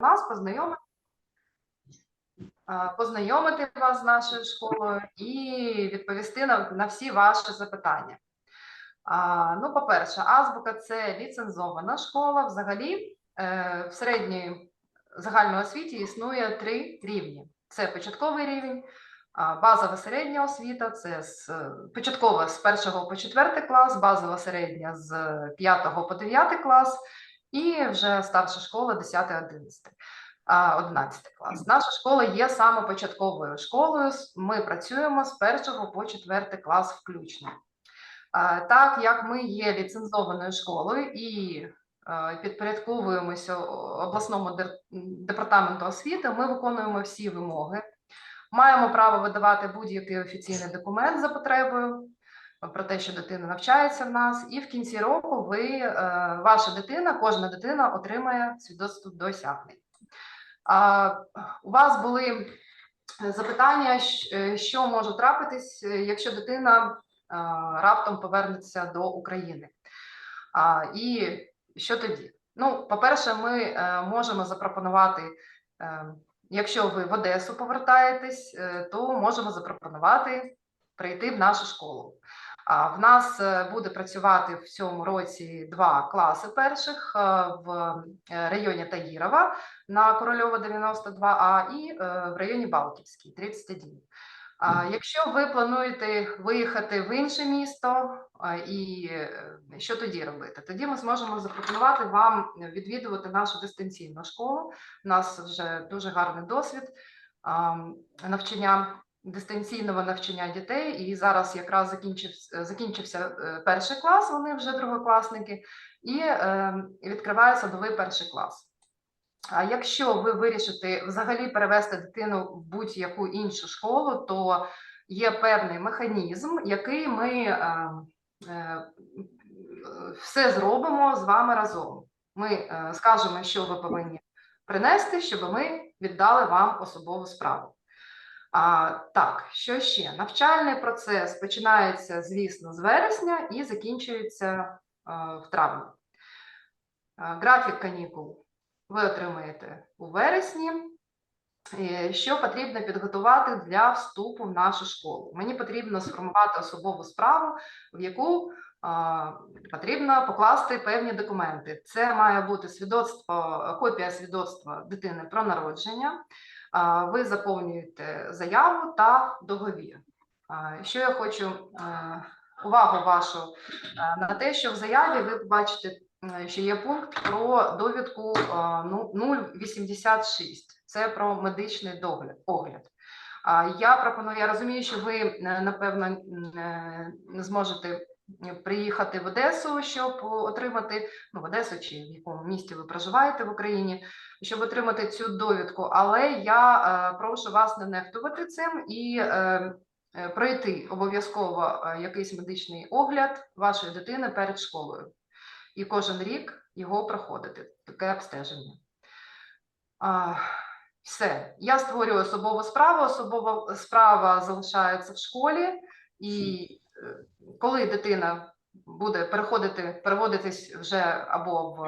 нас, познайомити, познайомити вас з нашою школою і відповісти на, на всі ваші запитання. А, ну, по-перше, азбука це ліцензована школа. Взагалі, е, в середньої загальної освіті існує три рівні: це початковий рівень, базова середня освіта, це з початкова з 1 по 4 клас, базова середня з 5 по 9 клас, і вже старша школа 10-11. а, 11 клас. Наша школа є саме початковою школою. Ми працюємо з 1 по 4 клас включно. Так як ми є ліцензованою школою і підпорядковуємося обласному департаменту освіти, ми виконуємо всі вимоги. Маємо право видавати будь-який офіційний документ за потребою про те, що дитина навчається в нас, і в кінці року ви, е, ваша дитина, кожна дитина отримає свідоцтво досягнень. У вас були запитання, е, що може трапитись, е, якщо дитина раптом повернеться до України. І що тоді? Ну, по-перше, ми можемо запропонувати, якщо ви в Одесу повертаєтесь, то можемо запропонувати прийти в нашу школу. В нас е, буде працювати в цьому році два класи перших е, в е, районі Тагірова на Корольова 92А і в районі Балтівський 31. А якщо ви плануєте виїхати в інше місто, і що тоді робити? Тоді ми зможемо запропонувати вам відвідувати нашу дистанційну школу. У нас вже дуже гарний досвід навчання дистанційного навчання дітей. І зараз якраз закінчився, закінчився е, перший клас, вони вже другокласники, і е, відкривається новий перший клас. А якщо ви вирішите взагалі перевести дитину в будь-яку іншу школу, то є певний механізм, який ми е, е, все зробимо з вами разом. Ми е, скажемо, що ви повинні принести, щоб ми віддали вам особову справу. Так, що ще? Навчальний процес починається, звісно, з вересня і закінчується е, в травні. Е, Графік канікул ви отримаєте у вересні. Е, Що потрібно підготувати для вступу в нашу школу? Мені потрібно сформувати особову справу, в яку потрібно покласти певні документи. Це має бути свідоцтво, копія свідоцтва дитини про народження. Ви заповнюєте заяву та договір. Що я хочу увагу вашу на те, що в заяві ви побачите що є пункт про довідку а, ну, 086. Це про медичний догляд, огляд. Я пропоную, я розумію, що ви, напевно, не зможете приїхати в Одесу, щоб отримати, ну, в Одесу чи в якому місті ви проживаєте в Україні, щоб отримати цю довідку. Але я е, прошу вас не нехтувати цим і е, е, пройти обов'язково якийсь медичний огляд вашої дитини перед школою і кожен рік його проходити, таке обстеження. А, все, я створюю особову справу, особова справа залишається в школі, і коли дитина буде переходити, переводитись вже або в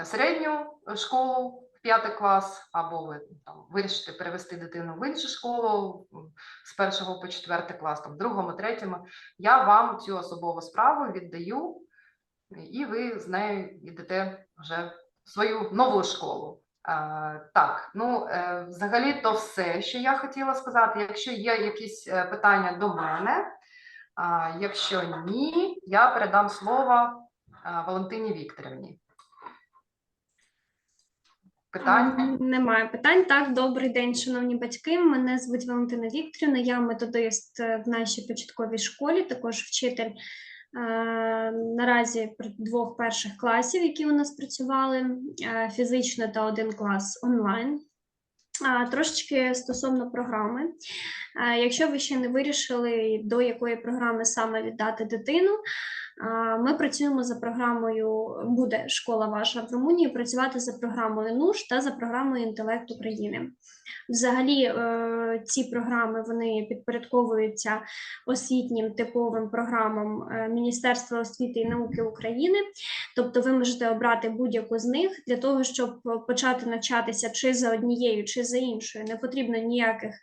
е, середню школу в п'ятий клас, або ви там вирішите перевести дитину в іншу школу з першого по четвертий клас, там в другому, третьому, я вам цю особову справу віддаю і ви з нею йдете вже в свою нову школу. А, так, ну е, взагалі то все, що я хотіла сказати. Якщо є якісь е, питання до мене, якщо ні, я передам слово Валентині Вікторівні. Питання? Немає питань. Так, добрий день, шановні батьки. Мене звуть Валентина Вікторівна, я методист е, в нашій початковій школі, також вчитель е, наразі двох перших класів, які у нас працювали е, фізично та один клас онлайн. Трошечки стосовно програми. Якщо ви ще не вирішили, до якої програми саме віддати дитину, Ми працюємо за програмою, буде школа ваша в Румунії працювати за програмою НУШ та за програмою Інтелект України. Взагалі, е, ці програми вони підпорядковуються освітнім типовим програмам е, Міністерства освіти і науки України. Тобто, ви можете обрати будь-яку з них для того, щоб почати навчатися чи за однією, чи за іншою. Не потрібно ніяких е,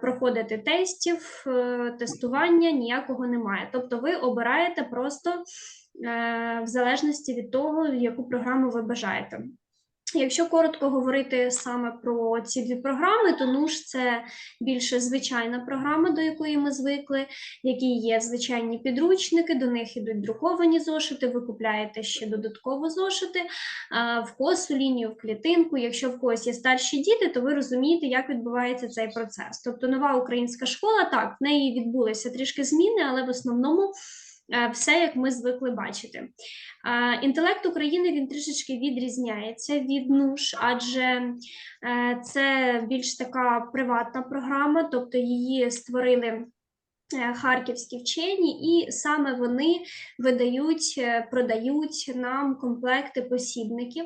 проходити тестів, е, тестування, ніякого немає. Тобто, ви обираєте просто е, в залежності від того, яку програму ви бажаєте. Якщо коротко говорити саме про ці дві програми, то НУШ це більше звичайна програма, до якої ми звикли, в якій є звичайні підручники, до них ідуть друковані зошити, ви купляєте ще додатково зошити в косу лінію, в клітинку. Якщо в когось є старші діти, то ви розумієте, як відбувається цей процес. Тобто нова українська школа, так, в неї відбулися трішки зміни, але в основному все як ми звикли бачити. Інтелект України він трішечки відрізняється від НУШ, адже е, це більш така приватна програма, тобто її створили е, харківські вчені, і саме вони видають, е, продають нам комплекти посібників.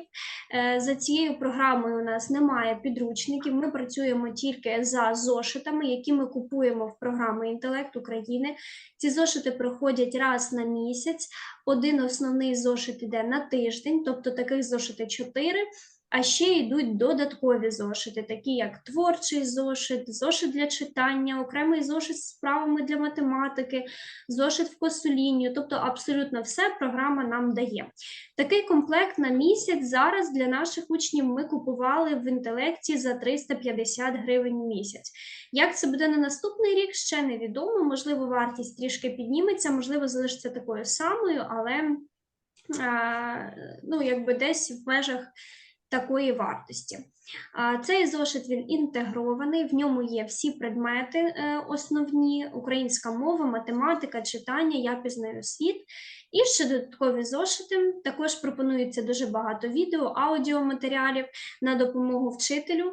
Е, За цією програмою у нас немає підручників. Ми працюємо тільки за зошитами, які ми купуємо в програмі Інтелект України. Ці зошити проходять раз на місяць. Один основний зошит іде на тиждень, тобто таких зошити 4, а ще йдуть додаткові зошити, такі як творчий зошит, зошит для читання, окремий зошит з справами для математики, зошит в косулінію, тобто абсолютно все програма нам дає. Такий комплект на місяць зараз для наших учнів ми купували в інтелекті за 350 гривень в місяць. Як це буде на наступний рік, ще невідомо. Можливо, вартість трішки підніметься, можливо, залишиться такою самою, але ну, якби десь в межах такої вартості. Цей зошит він інтегрований, в ньому є всі предмети е, основні: українська мова, математика, читання, я пізнаю світ. І ще додаткові зошити. Також пропонується дуже багато відео, аудіоматеріалів на допомогу вчителю,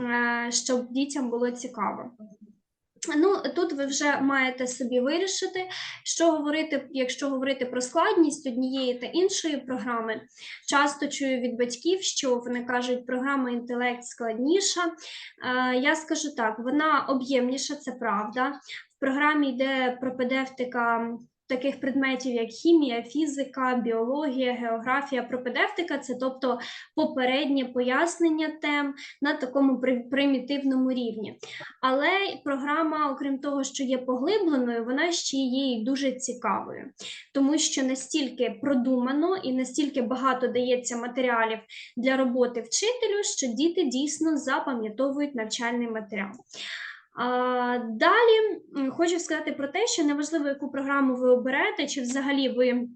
е, щоб дітям було цікаво. Ну, тут ви вже маєте собі вирішити, що говорити, якщо говорити про складність однієї та іншої програми. Часто чую від батьків, що вони кажуть, програма інтелект складніша. Е, Я скажу так, вона об'ємніша, це правда. В програмі йде пропедевтика таких предметів, як хімія, фізика, біологія, географія. Пропедевтика це тобто попереднє пояснення тем на такому при- примітивному рівні. Але програма, окрім того, що є поглибленою, вона ще є і дуже цікавою, тому що настільки продумано і настільки багато дається матеріалів для роботи вчителю, що діти дійсно запам'ятовують навчальний матеріал. Далі хочу сказати про те, що неважливо, яку програму ви оберете, чи взагалі ви е,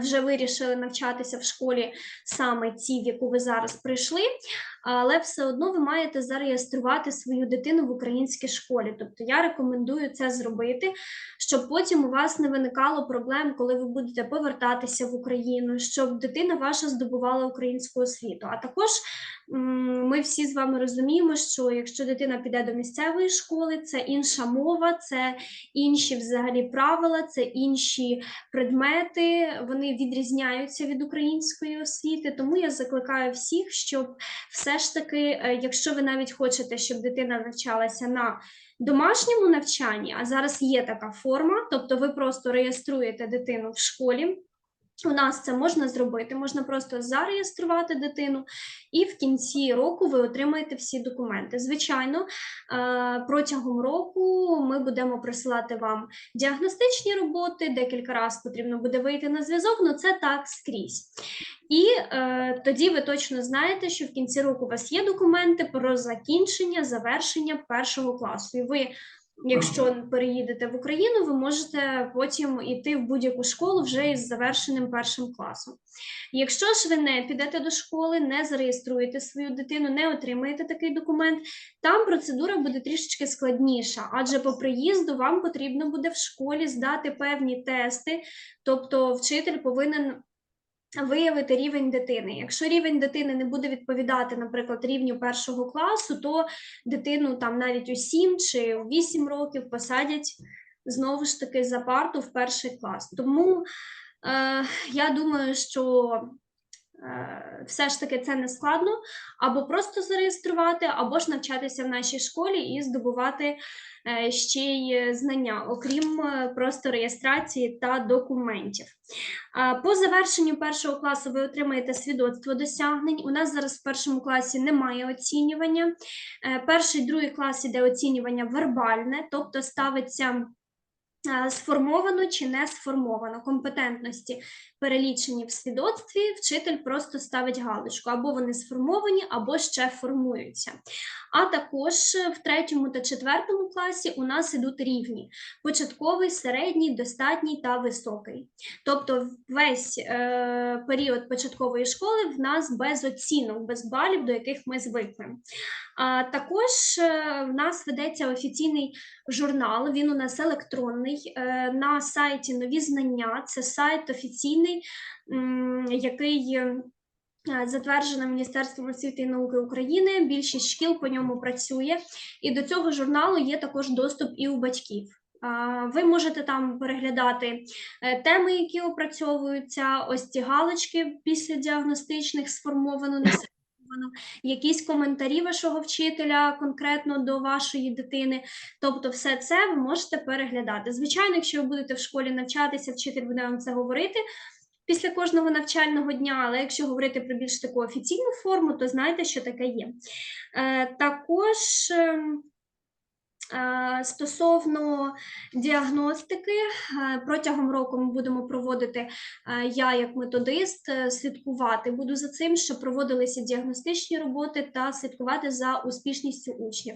вже вирішили навчатися в школі саме ті, в яку ви зараз прийшли, але все одно ви маєте зареєструвати свою дитину в українській школі. Тобто я рекомендую це зробити, щоб потім у вас не виникало проблем, коли ви будете повертатися в Україну, щоб дитина ваша здобувала українську освіту. А також ми всі з вами розуміємо, що якщо дитина піде до місцевої школи, це інша мова, це інші взагалі правила, це інші предмети, вони відрізняються від української освіти. Тому я закликаю всіх, щоб все ж таки, е, якщо ви навіть хочете, щоб дитина навчалася на домашньому навчанні, а зараз є така форма, тобто ви просто реєструєте дитину в школі. У нас це можна зробити, можна просто зареєструвати дитину, і в кінці року ви отримаєте всі документи. Звичайно, е, протягом року ми будемо присилати вам діагностичні роботи, декілька разів потрібно буде вийти на зв'язок, але це так скрізь. І е, тоді ви точно знаєте, що в кінці року у вас є документи про закінчення, завершення першого класу. І ви, якщо переїдете в Україну, ви можете потім йти в будь-яку школу вже із завершеним першим класом. Якщо ж ви не підете до школи, не зареєструєте свою дитину, не отримаєте такий документ, там процедура буде трішечки складніша, адже по приїзду вам потрібно буде в школі здати певні тести, тобто вчитель повинен виявити рівень дитини. Якщо рівень дитини не буде відповідати, наприклад, рівню першого класу, то дитину там навіть у 7 чи у 8 років посадять знову ж таки за парту в перший клас. Тому Е, я думаю, що все ж таки це не складно, або просто зареєструвати, або ж навчатися в нашій школі і здобувати е, ще й знання, окрім е, просто реєстрації та документів. По завершенню першого класу ви отримаєте свідоцтво досягнень. У нас зараз в першому класі немає оцінювання. Е, Перший, другий клас іде оцінювання вербальне, тобто ставиться е, сформовано чи не сформовано компетентності перелічені в свідоцтві, вчитель просто ставить галочку, або вони сформовані, або ще формуються. А також е, в третьому та четвертому класі у нас ідуть рівні: початковий, середній, достатній та високий. Тобто весь е, період початкової школи в нас без оцінок, без балів, до яких ми звикли. А також е, в нас ведеться офіційний журнал, він у нас електронний. Е, на сайті Нові знання. Це сайт офіційний, м, який. е, Затверджено Міністерством освіти і науки України. Більшість шкіл по ньому працює, і до цього журналу є також доступ і у батьків. Ви можете там переглядати е, теми, які опрацьовуються, ось ці галочки після діагностичних сформовано, не сформовано, якісь коментарі вашого вчителя конкретно до вашої дитини. Тобто, все це ви можете переглядати. Звичайно, якщо ви будете в школі навчатися, вчитель буде вам це говорити. Після кожного навчального дня, але якщо говорити про більш таку офіційну форму, то знайте, що таке є. Е, також ем, е, стосовно діагностики, е, протягом року ми будемо проводити, я як методист, слідкувати буду за цим, щоб проводилися діагностичні роботи та слідкувати за успішністю учнів.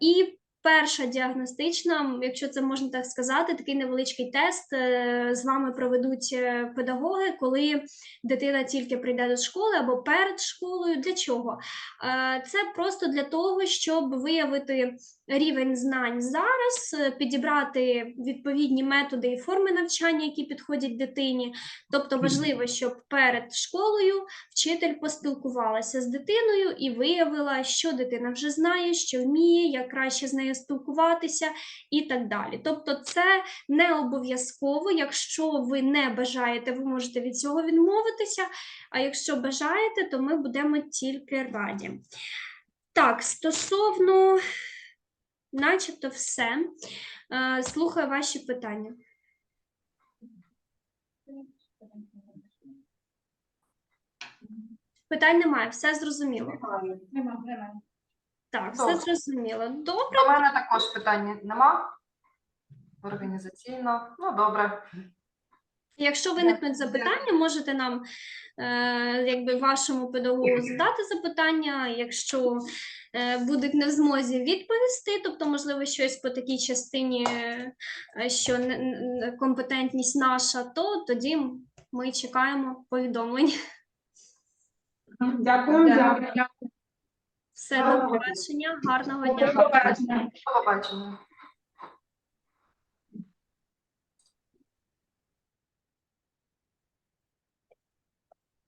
І перша діагностична, якщо це можна так сказати, такий невеличкий тест е, з вами проведуть е, педагоги, коли дитина тільки прийде до школи або перед школою. Для чого? Е, Це просто для того, щоб виявити рівень знань зараз, підібрати відповідні методи і форми навчання, які підходять дитині. Тобто важливо, щоб перед школою вчитель поспілкувалася з дитиною і виявила, що дитина вже знає, що вміє, як краще з нею спілкуватися і так далі. Тобто, це не обов'язково. Якщо ви не бажаєте, ви можете від цього відмовитися. А якщо бажаєте, то ми будемо тільки раді. Так, стосовно, начебто, все. Е, Слухаю ваші питання. Питань немає, все зрозуміло. Нема, нема. Так, все Добре. зрозуміло. Добре. До мене також питань нема. Організаційно. Ну, добре. Якщо виникнуть запитання, можете нам, е, якби вашому педагогу задати запитання. Якщо е, будуть не в змозі відповісти, тобто, можливо, щось по такій частині, е, що не- не- компетентність наша, то тоді ми чекаємо повідомлень. Дякую, дякую. Все, до побачення, гарного дня. До побачення.